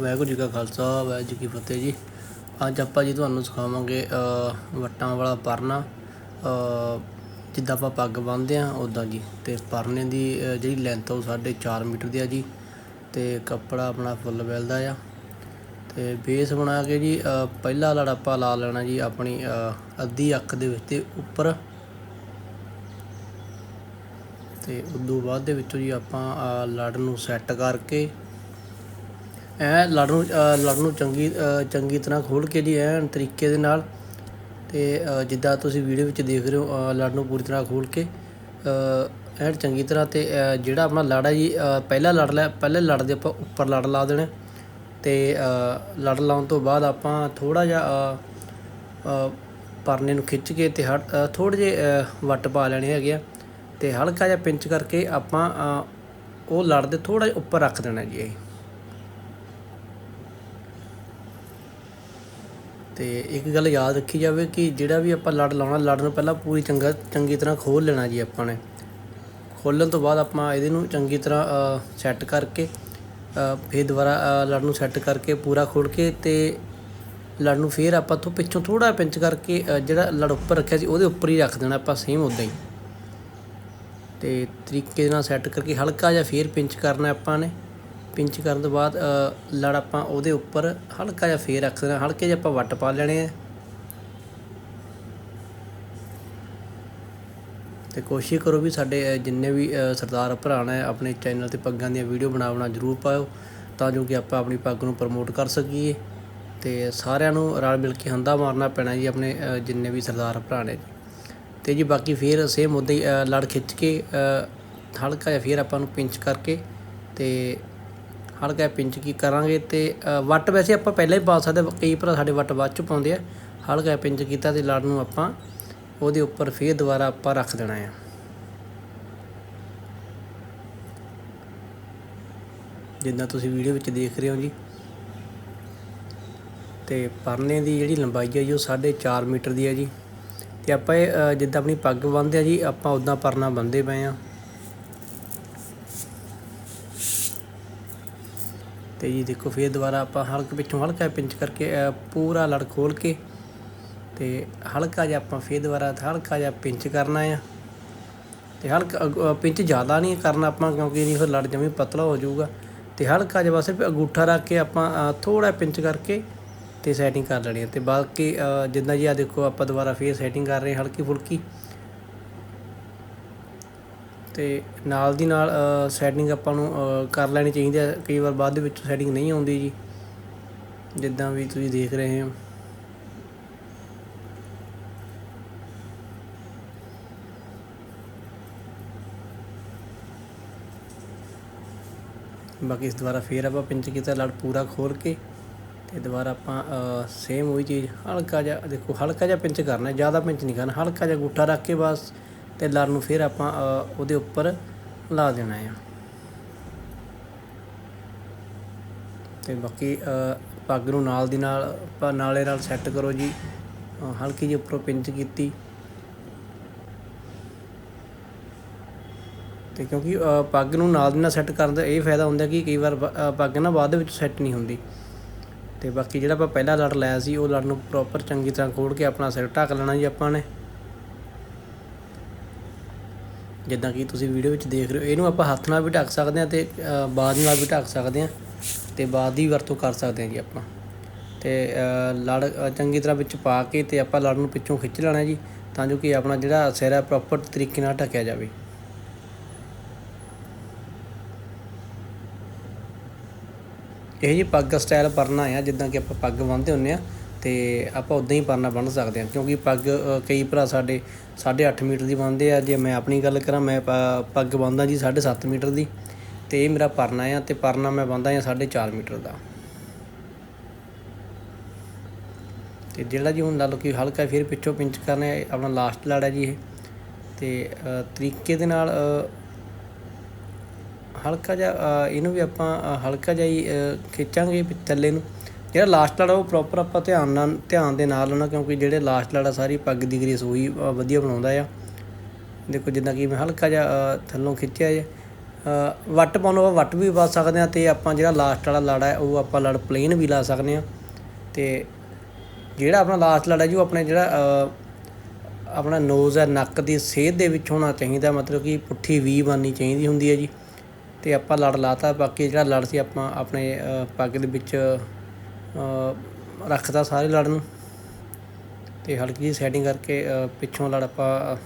ਵਾਹਿਗੁਰੂ ਜੀ ਕਾ ਖਾਲਸਾ ਵਾਹਿਗੁਰੂ ਜੀ ਕੀ ਫਤਿਹ ਜੀ। ਅੱਜ ਆਪਾਂ ਜੀ ਤੁਹਾਨੂੰ ਸਿਖਾਵਾਂਗੇ ਅ, ਵੱਟਾਂ ਵਾਲਾ ਪਰਨਾ। ਜਿੱਦਾਂ ਆਪਾਂ ਪੱਗ ਬੰਨ੍ਹਦੇ ਆ ਉਦਾਂ ਜੀ। ਤੇ ਪਰਨੇ ਦੀ ਜਿਹੜੀ ਲੈਂਥ ਉਹ 4.5 ਮੀਟਰ ਦੀ ਆ ਜੀ। ਤੇ ਕੱਪੜਾ ਆਪਣਾ ਫੁੱਲ ਵੈਲ ਦਾ ਆ। ਤੇ ਬੇਸ ਬਣਾ ਕੇ ਜੀ ਪਹਿਲਾ ਲੜ ਆਪਾਂ ਲਾ ਲੈਣਾ ਜੀ ਆਪਣੀ ਅੱਧੀ ਅੱਖ ਦੇ ਵਿੱਚ ਤੇ ਉੱਪਰ। ਤੇ ਉਦੋਂ ਬਾਅਦ ਦੇ ਵਿੱਚੋਂ ਜੀ ਆਪਾਂ ਲੜ ਨੂੰ ਸੈੱਟ ਕਰਕੇ ਐ ਲੜ ਨੂੰ ਲੜ ਨੂੰ ਚੰਗੀ ਚੰਗੀ ਤਰ੍ਹਾਂ ਖੋਲ ਕੇ ਜੀ ਐਨ ਤਰੀਕੇ ਦੇ ਨਾਲ ਤੇ ਜਿੱਦਾਂ ਤੁਸੀਂ ਵੀਡੀਓ ਵਿੱਚ ਦੇਖ ਰਹੇ ਹੋ ਲੜ ਨੂੰ ਪੂਰੀ ਤਰ੍ਹਾਂ ਖੋਲ ਕੇ ਅ, ਐਨ ਚੰਗੀ ਤਰ੍ਹਾਂ ਤੇ ਜਿਹੜਾ ਆਪਣਾ ਲੜ ਹੈ ਜੀ ਅ, ਪਹਿਲਾ ਲੜ ਲੈ ਪਹਿਲੇ ਲੜ ਦੇ ਆਪਾਂ ਉੱਪਰ ਲੜ ਲਾ ਦੇਣਾ। ਤੇ ਲੜ ਲਾਉਣ ਤੋਂ ਬਾਅਦ ਆਪਾਂ ਥੋੜਾ ਜਿਹਾ ਪਰਨੇ ਨੂੰ ਖਿੱਚ ਕੇ ਤੇ ਹਟ ਅ, ਥੋੜ੍ਹੇ ਜਿਹੇ ਵੱਟ ਪਾ ਲੈਣੇ ਹੈਗੇ ਆ। ਤੇ ਹਲਕਾ ਜਿਹਾ ਪਿੰਚ ਕਰਕੇ ਆਪਾਂ ਉਹ ਲੜ ਦੇ ਥੋੜਾ ਜਿਹਾ ਉੱਪਰ ਰੱਖ ਦੇਣਾ ਜੀ ਇਹ। ਤੇ ਇੱਕ ਗੱਲ ਯਾਦ ਰੱਖੀ ਜਾਵੇ ਕਿ ਜਿਹੜਾ ਵੀ ਆਪਾਂ ਲੜ ਲਾਉਣਾ ਲੜ ਨੂੰ ਪਹਿਲਾਂ ਪੂਰੀ ਚੰਗਾ ਚੰਗੀ ਤਰ੍ਹਾਂ ਖੋਲ ਲੈਣਾ ਜੀ ਆਪਾਂ ਨੇ। ਖੋਲਣ ਤੋਂ ਬਾਅਦ ਆਪਾਂ ਇਹਦੇ ਨੂੰ ਚੰਗੀ ਤਰ੍ਹਾਂ ਸੈੱਟ ਕਰਕੇ ਅ, ਫਿਰ ਦੁਬਾਰਾ ਲੜ ਨੂੰ ਸੈੱਟ ਕਰਕੇ ਪੂਰਾ ਖੋਲ ਕੇ ਤੇ ਲੜ ਨੂੰ ਫੇਰ ਆਪਾਂ ਤੋਂ ਪਿੱਛੋਂ ਥੋੜਾ ਪਿੰਚ ਕਰਕੇ ਜਿਹੜਾ ਲੜ ਉੱਪਰ ਰੱਖਿਆ ਸੀ ਉਹਦੇ ਉੱਪਰ ਹੀ ਰੱਖ ਦੇਣਾ ਆਪਾਂ ਸੇਮ ਉਦਾਂ ਹੀ। ਤੇ ਤਰੀਕੇ ਨਾਲ ਸੈੱਟ ਕਰਕੇ ਹਲਕਾ ਜਿਹਾ ਫੇਰ ਪਿੰਚ ਕਰਨਾ ਆਪਾਂ ਨੇ। ਪਿੰਚ ਕਰਨ ਤੋਂ ਬਾਅਦ ਲੜ ਆਪਾਂ ਉਹਦੇ ਉੱਪਰ ਹਲਕਾ ਜਿਹਾ ਫੇਰ ਰੱਖ ਦੇਣਾ, ਹਲਕੇ ਜਿਹਾ ਆਪਾਂ ਵੱਟ ਪਾ ਲੈਣੇ ਆ। ਤੇ ਕੋਸ਼ਿਸ਼ ਕਰੋ ਵੀ ਸਾਡੇ ਜਿੰਨੇ ਵੀ ਸਰਦਾਰ ਭਰਾ ਨੇ ਆਪਣੇ ਚੈਨਲ ਤੇ ਪੱਗਾਂ ਦੀਆਂ ਵੀਡੀਓ ਬਣਾਉਣਾ ਜ਼ਰੂਰ ਪਾਓ ਤਾਂ ਜੋ ਕਿ ਆਪਾਂ ਆਪਣੀ ਪੱਗ ਨੂੰ ਪ੍ਰਮੋਟ ਕਰ ਸਕੀਏ। ਤੇ ਸਾਰਿਆਂ ਨੂੰ ਰਲ ਮਿਲ ਕੇ ਹੰਦਾ ਮਾਰਨਾ ਪੈਣਾ ਜੀ ਆਪਣੇ ਜਿੰਨੇ ਵੀ ਸਰਦਾਰ ਭਰਾ ਨੇ। ਤੇ ਜੀ ਬਾਕੀ ਫੇਰ ਸੇਮ ਉੱਦਾਂ ਹੀ ਲੜ ਖਿੱਚ ਕੇ ਹਲਕਾ ਜਿਹਾ ਫੇਰ ਆਪਾਂ ਨੂੰ ਪਿੰਚ ਕਰਕੇ ਤੇ ਹਲਕਾ ਜਿਹਾ ਪਿੰਚ ਕੀ ਕਰਾਂਗੇ ਤੇ ਵੱਟ ਵੈਸੇ ਆਪਾਂ ਪਹਿਲਾਂ ਹੀ ਪਾ ਸਕਦੇ ਕਈ ਭਰਾ ਸਾਡੇ ਵੱਟ ਬਾਅਦ ਚ ਪਾਉਂਦੇ ਆ। ਹਲਕਾ ਜਿਹਾ ਪਿੰਚ ਕੀਤਾ ਤੇ ਲੜ ਨੂੰ ਆਪਾਂ ਉਹਦੇ ਉੱਪਰ ਫੇਰ ਦੁਬਾਰਾ ਆਪਾਂ ਰੱਖ ਦੇਣਾ ਆ। ਜਿੱਦਾਂ ਤੁਸੀਂ ਵੀਡੀਓ ਵਿੱਚ ਦੇਖ ਰਹੇ ਹੋ ਜੀ। ਤੇ ਪਰਨੇ ਦੀ ਜਿਹੜੀ ਲੰਬਾਈ ਹੈ ਜੀ, ਉਹ 4.5 ਮੀਟਰ ਦੀ ਹੈ ਜੀ। ਤੇ ਆਪਾਂ ਇਹ ਜਿੱਦਾਂ ਆਪਣੀ ਪੱਗ ਬੰਨ੍ਹਦੇ ਆ ਜੀ, ਆਪਾਂ ਉਦਾਂ ਪਰਨਾ ਬੰਨ੍ਹਦੇ ਪਏ ਆ। ਤੇ ਜੀ ਦੇਖੋ ਫੇਰ ਦੁਬਾਰਾ ਆਪਾਂ ਹਲਕੇ ਪਿੱਛੋਂ ਹਲਕਾ ਪਿੰਚ ਕਰਕੇ ਪੂਰਾ ਲੜ ਖੋਲ ਕੇ ਤੇ ਹਲਕਾ ਜਿਹਾ ਆਪਾਂ ਫੇਰ ਦੁਬਾਰਾ ਹਲਕਾ ਜਿਹਾ ਪਿੰਚ ਕਰਨਾ ਆ। ਤੇ ਹਲਕਾ ਅ, ਪਿੰਚ ਜ਼ਿਆਦਾ ਨਹੀਂ ਕਰਨਾ ਆਪਾਂ ਕਿਉਂਕਿ ਨਹੀਂ ਫਿਰ ਲੜ ਜਮੀ ਪਤਲਾ ਹੋ ਜਾਊਗਾ। ਤੇ ਹਲਕਾ ਜਿਹਾ ਬਸ ਅੰਗੂਠਾ ਰੱਖ ਕੇ ਆਪਾਂ ਥੋੜਾ ਪਿੰਚ ਕਰਕੇ ਤੇ ਸੈਟਿੰਗ ਕਰ ਲੈਣੀ ਹੈ ਤੇ ਬਾਕੀ ਜਿੱਦਾਂ ਜੀ ਆ ਦੇਖੋ ਆਪਾਂ ਦੁਬਾਰਾ ਫੇਰ ਸੈਟਿੰਗ ਕਰ ਰਹੇ ਹਾਂ ਹਲਕੀ ਫੁਲਕੀ ਅਤੇ ਨਾਲ ਦੀ ਨਾਲ ਸੈਟਿੰਗ ਆਪਾਂ ਨੂੰ ਕਰ ਲੈਣੀ ਚਾਹੀਦੀ ਹੈ ਕਈ ਵਾਰ ਬਾਅਦ ਦੇ ਵਿੱਚ ਸੈਟਿੰਗ ਨਹੀਂ ਆਉਂਦੀ ਜੀ। ਜਿੱਦਾਂ ਵੀ ਤੁਸੀਂ ਦੇਖ ਰਹੇ ਹੋ। ਬਾਕੀ ਇਸ ਦੁਬਾਰਾ ਫੇਰ ਆਪਾਂ ਪਿੰਚ ਕੀਤਾ ਲੜ ਪੂਰਾ ਖੋਲ ਕੇ। ਤੇ ਦੁਬਾਰਾ ਆਪਾਂ ਸੇਮ ਉਹੀ ਚੀਜ਼, ਹਲਕਾ ਜਿਹਾ, ਦੇਖੋ ਹਲਕਾ ਜਿਹਾ ਪਿੰਚ ਕਰਨਾ, ਜ਼ਿਆਦਾ ਪਿੰਚ ਨਹੀਂ ਕਰਨਾ, ਹਲਕਾ ਜਿਹਾ ਗੁੱਠਾ ਰੱਖ ਕੇ ਬਸ। ਤੇ ਲੜ ਨੂੰ ਫਿਰ ਆਪਾਂ ਉਹਦੇ ਉੱਪਰ ਲਾ ਦੇਣਾ ਆ। ਤੇ ਬਾਕੀ ਪੱਗ ਨੂੰ ਨਾਲ ਦੀ ਨਾਲ ਨਾਲੇ ਨਾਲ ਸੈੱਟ ਕਰੋ ਜੀ। ਹਲਕੀ ਜਿਹੀ ਉੱਪਰੋਂ ਪਿੰਚ ਕੀਤੀ। ਤੇ ਕਿਉਂਕਿ ਪੱਗ ਨੂੰ ਨਾਲ ਦੀ ਨਾਲ ਸੈੱਟ ਕਰਨ ਦਾ ਇਹ ਫਾਇਦਾ ਹੁੰਦਾ ਕਿ ਕਈ ਵਾਰ ਪੱਗ ਨਾ ਬਾਅਦ ਵਿੱਚ ਸੈੱਟ ਨਹੀਂ ਹੁੰਦੀ। ਤੇ ਬਾਕੀ ਜਿਹੜਾ ਆਪਾਂ ਪਹਿਲਾ ਲੜ ਲਾਇਆ ਸੀ, ਉਹ ਲੜ ਨੂੰ ਪ੍ਰੋਪਰ ਚੰਗੀ ਤਰ੍ਹਾਂ ਖੋਲ ਕੇ ਆਪਣਾ ਸਿਰ ਢੱਕ ਲੈਣਾ ਜੀ ਆਪਾਂ ਨੇ। ਜਿੱਦਾਂ ਕਿ ਤੁਸੀਂ ਵੀਡੀਓ ਵਿੱਚ ਦੇਖ ਰਹੇ ਹੋ ਇਹਨੂੰ ਆਪਾਂ ਹੱਥ ਨਾਲ ਵੀ ਢੱਕ ਸਕਦੇ ਹਾਂ ਤੇ ਅ, ਨਾਲ ਵੀ ਢੱਕ ਸਕਦੇ ਹਾਂ ਤੇ ਬਾਜ਼ ਦੀ ਵਰਤੋਂ ਕਰ ਸਕਦੇ ਹਾਂ ਜੀ ਆਪਾਂ। ਤੇ ਲੜ ਚੰਗੀ ਤਰ੍ਹਾਂ ਵਿੱਚ ਪਾ ਕੇ ਤੇ ਆਪਾਂ ਲੜ ਨੂੰ ਪਿੱਛੋਂ ਖਿੱਚ ਲੈਣਾ ਜੀ ਤਾਂ ਜੋ ਕਿ ਆਪਣਾ ਜਿਹੜਾ ਸਿਰ ਹੈ ਪ੍ਰੋਪਰ ਤਰੀਕੇ ਨਾਲ ਢੱਕਿਆ ਜਾਵੇ। ਇਹ ਜੀ ਪੱਗ ਸਟਾਈਲ ਪਰਨਾ ਆ ਜਿੱਦਾਂ ਕਿ ਆਪਾਂ ਪੱਗ ਬੰਨ੍ਹਦੇ ਹੁੰਨੇ ਆ ਤੇ ਆਪਾਂ ਉਦਾਂ ਹੀ ਪਰਨਾ ਬੰਨ੍ਹ ਸਕਦੇ ਹਾਂ, ਕਿਉਂਕਿ ਪੱਗ ਕਈ ਭਰਾ ਸਾਡੇ 8.5 ਮੀਟਰ ਦੀ ਬੰਨ੍ਹਦੇ ਆ। ਜੇ ਮੈਂ ਆਪਣੀ ਗੱਲ ਕਰਾਂ, ਮੈਂ ਪੱਗ ਬੰਨ੍ਹਦਾ ਜੀ 7.5 ਮੀਟਰ ਦੀ ਤੇ ਇਹ ਮੇਰਾ ਪਰਨਾ ਆ ਤੇ ਪਰਨਾ ਮੈਂ ਬੰਨ੍ਹਦਾ ਆ 4.5 ਮੀਟਰ ਦਾ। ਤੇ ਜਿਹੜਾ ਜੀ ਹੁਣ ਲਾ ਲਓ ਕਿ ਹਲਕਾ ਫਿਰ ਪਿੱਛੋਂ ਪਿੰਚ ਕਰਨਾ ਆਪਣਾ ਲਾਸਟ ਲੜ ਹੈ ਜੀ ਇਹ। ਤੇ ਤਰੀਕੇ ਦੇ ਨਾਲ ਹਲਕਾ ਜਿਹਾ ਇਹਨੂੰ ਵੀ ਆਪਾਂ ਹਲਕਾ ਜਿਹਾ ਹੀ ਖਿੱਚਾਂਗੇ ਥੱਲੇ ਨੂੰ। ਜਿਹੜਾ ਲਾਸਟ ਲੜਾ, ਉਹ ਪ੍ਰੋਪਰ ਆਪਾਂ ਧਿਆਨ ਨਾਲ, ਧਿਆਨ ਦੇ ਨਾਲ ਲਾਉਣਾ, ਕਿਉਂਕਿ ਜਿਹੜੇ ਲਾਸਟ ਲੜਾ ਸਾਰੀ ਪੱਗ ਦੀ ਗਰੀਸ ਉਹੀ ਵਧੀਆ ਬਣਾਉਂਦਾ ਆ। ਦੇਖੋ, ਜਿੱਦਾਂ ਕਿ ਮੈਂ ਹਲਕਾ ਜਿਹਾ ਥੱਲੋਂ ਖਿੱਚਿਆ ਜੇ। ਵੱਟ ਪਾਉਣ ਨੂੰ ਵੱਟ ਵੀ ਪਾ ਸਕਦੇ ਹਾਂ ਤੇ ਆਪਾਂ ਜਿਹੜਾ ਲਾਸਟ ਵਾਲਾ ਲੜ ਹੈ, ਉਹ ਆਪਾਂ ਲੜ ਪਲੇਨ ਵੀ ਲਾ ਸਕਦੇ ਹਾਂ ਤੇ ਜਿਹੜਾ ਆਪਣਾ ਲਾਸਟ ਲੜ ਹੈ ਜੀ, ਉਹ ਆਪਣੇ ਜਿਹੜਾ ਆਪਣਾ ਨੋਜ਼ ਹੈ, ਨੱਕ ਦੀ ਸੇਧ ਦੇ ਵਿੱਚ ਹੋਣਾ ਚਾਹੀਦਾ, ਮਤਲਬ ਕਿ ਪੁੱਠੀ ਵੀ ਬਣਨੀ ਚਾਹੀਦੀ ਹੁੰਦੀ ਹੈ ਜੀ। ਤੇ ਆਪਾਂ ਲੜ ਲਾਤਾ, ਬਾਕੀ ਜਿਹੜਾ ਲੜ ਸੀ, ਆਪਾਂ ਆਪਣੇ ਪੱਗ ਦੇ ਵਿੱਚ ਰੱਖਦਾ ਸਾਰੇ ਲੜ ਨੂੰ। ਤੇ ਹਲਕੀ ਜਿਹੀ ਸੈਟਿੰਗ ਕਰਕੇ ਪਿੱਛੋਂ ਲੜ ਆਪਾਂ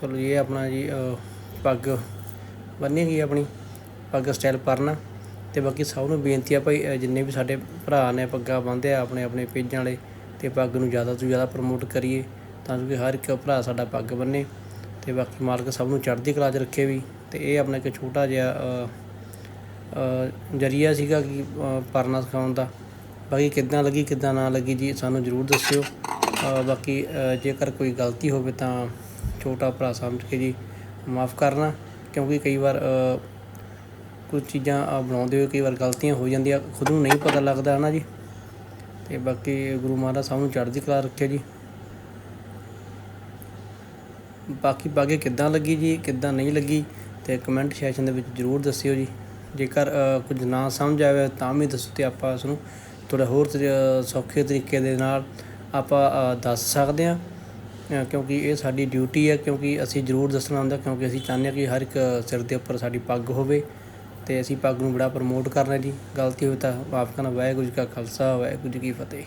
ਚਲੋ ਇਹ ਆਪਣਾ ਜੀ ਪੱਗ ਬੰਨੀ ਗਈ ਆਪਣੀ, ਪੱਗ ਸਟਾਈਲ ਪਰਨਾ। ਤੇ ਬਾਕੀ ਸਭ ਨੂੰ ਬੇਨਤੀ ਆ ਭਾਈ ਜਿੰਨੇ ਵੀ ਸਾਡੇ ਭਰਾ ਨੇ ਪੱਗਾਂ ਬੰਨ੍ਹਦੇ ਆ, ਆਪਣੇ ਆਪਣੇ ਪੇਜਾਂ ਵਾਲੇ, ਤੇ ਪੱਗ ਨੂੰ ਜ਼ਿਆਦਾ ਤੋਂ ਜ਼ਿਆਦਾ ਪ੍ਰਮੋਟ ਕਰੀਏ, ਤਾਂ ਕਿ ਹਰ ਇੱਕ ਭਰਾ ਸਾਡਾ ਪੱਗ ਬੰਨੇ। ਤੇ ਬਾਕੀ ਮਾਲਕ ਸਭ ਨੂੰ ਚੜ੍ਹਦੀ ਕਲਾ 'ਚ ਰੱਖੇ ਵੀ। ਤੇ ਇਹ ਆਪਣਾ ਇੱਕ ਛੋਟਾ ਜਿਹਾ ਜਰੀਆ ਸੀਗਾ ਕਿ ਅ, ਸਿਖਾਉਣ ਦਾ। ਬਾਕੀ ਕਿੱਦਾਂ ਲੱਗੀ ਕਿੱਦਾਂ ਨਾ ਲੱਗੀ ਜੀ ਸਾਨੂੰ ਜ਼ਰੂਰ ਦੱਸਿਓ। ਬਾਕੀ ਜੇਕਰ ਕੋਈ ਗਲਤੀ ਹੋਵੇ ਤਾਂ ਛੋਟਾ ਭਰਾ ਸਮਝ ਕੇ ਜੀ ਮਾਫ ਕਰਨਾ ਕਿਉਂਕਿ ਕਈ ਵਾਰ ਕੁਝ ਚੀਜ਼ਾਂ ਬਣਾਉਂਦੇ ਹੋਏ ਕਈ ਵਾਰ ਗਲਤੀਆਂ ਹੋ ਜਾਂਦੀਆਂ ਖੁਦ ਨੂੰ ਨਹੀਂ ਪਤਾ ਲੱਗਦਾ ਹੈ ਨਾ ਜੀ? ਤੇ ਬਾਕੀ ਗੁਰੂ ਮਹਾਰਾਜ ਸਭ ਨੂੰ ਚੜ੍ਹਦੀ ਕਲਾ ਰੱਖੇ ਜੀ। ਬਾਕੀ ਬਾਗੇ ਕਿੱਦਾਂ ਲੱਗੀ ਜੀ ਕਿੱਦਾਂ ਨਹੀਂ ਲੱਗੀ ਤੇ ਕਮੈਂਟ ਸੈਸ਼ਨ ਦੇ ਵਿੱਚ ਜ਼ਰੂਰ ਦੱਸਿਓ ਜੀ। ਜੇਕਰ ਕੁਝ ਨਾ ਸਮਝ ਆਵੇ ਤਾਂ ਵੀ ਦੱਸੋ ਤੇ ਆਪਾਂ ਉਸ ਨੂੰ ਥੋੜਾ ਹੋਰ ਸੌਖੇ ਤਰੀਕੇ ਦੇ ਨਾਲ ਆਪਾਂ ਦੱਸ ਸਕਦੇ ਹਾਂ। ਕਿਉਂਕਿ ਇਹ ਸਾਡੀ ਡਿਊਟੀ ਹੈ, ਕਿਉਂਕਿ ਅਸੀਂ ਜ਼ਰੂਰ ਦੱਸਣਾ ਹੁੰਦਾ, ਕਿਉਂਕਿ ਅਸੀਂ ਚਾਹੁੰਦੇ ਹਾਂ ਕਿ ਹਰ ਇੱਕ ਸਿਰ ਦੇ ਉੱਪਰ ਸਾਡੀ ਪੱਗ ਹੋਵੇ ਤੇ ਅਸੀਂ ਪੱਗ ਨੂੰ ਬੜਾ ਪ੍ਰਮੋਟ ਕਰਨਾ ਜੀ ਗਲਤੀ ਹੋਵੇ ਤਾਂ ਮਾਫ ਕਰਨਾ। ਵਾਹਿਗੁਰੂ ਜੀ ਕਾ ਖਾਲਸਾ, ਵਾਹਿਗੁਰੂ ਜੀ ਕੀ ਫਤਿਹ।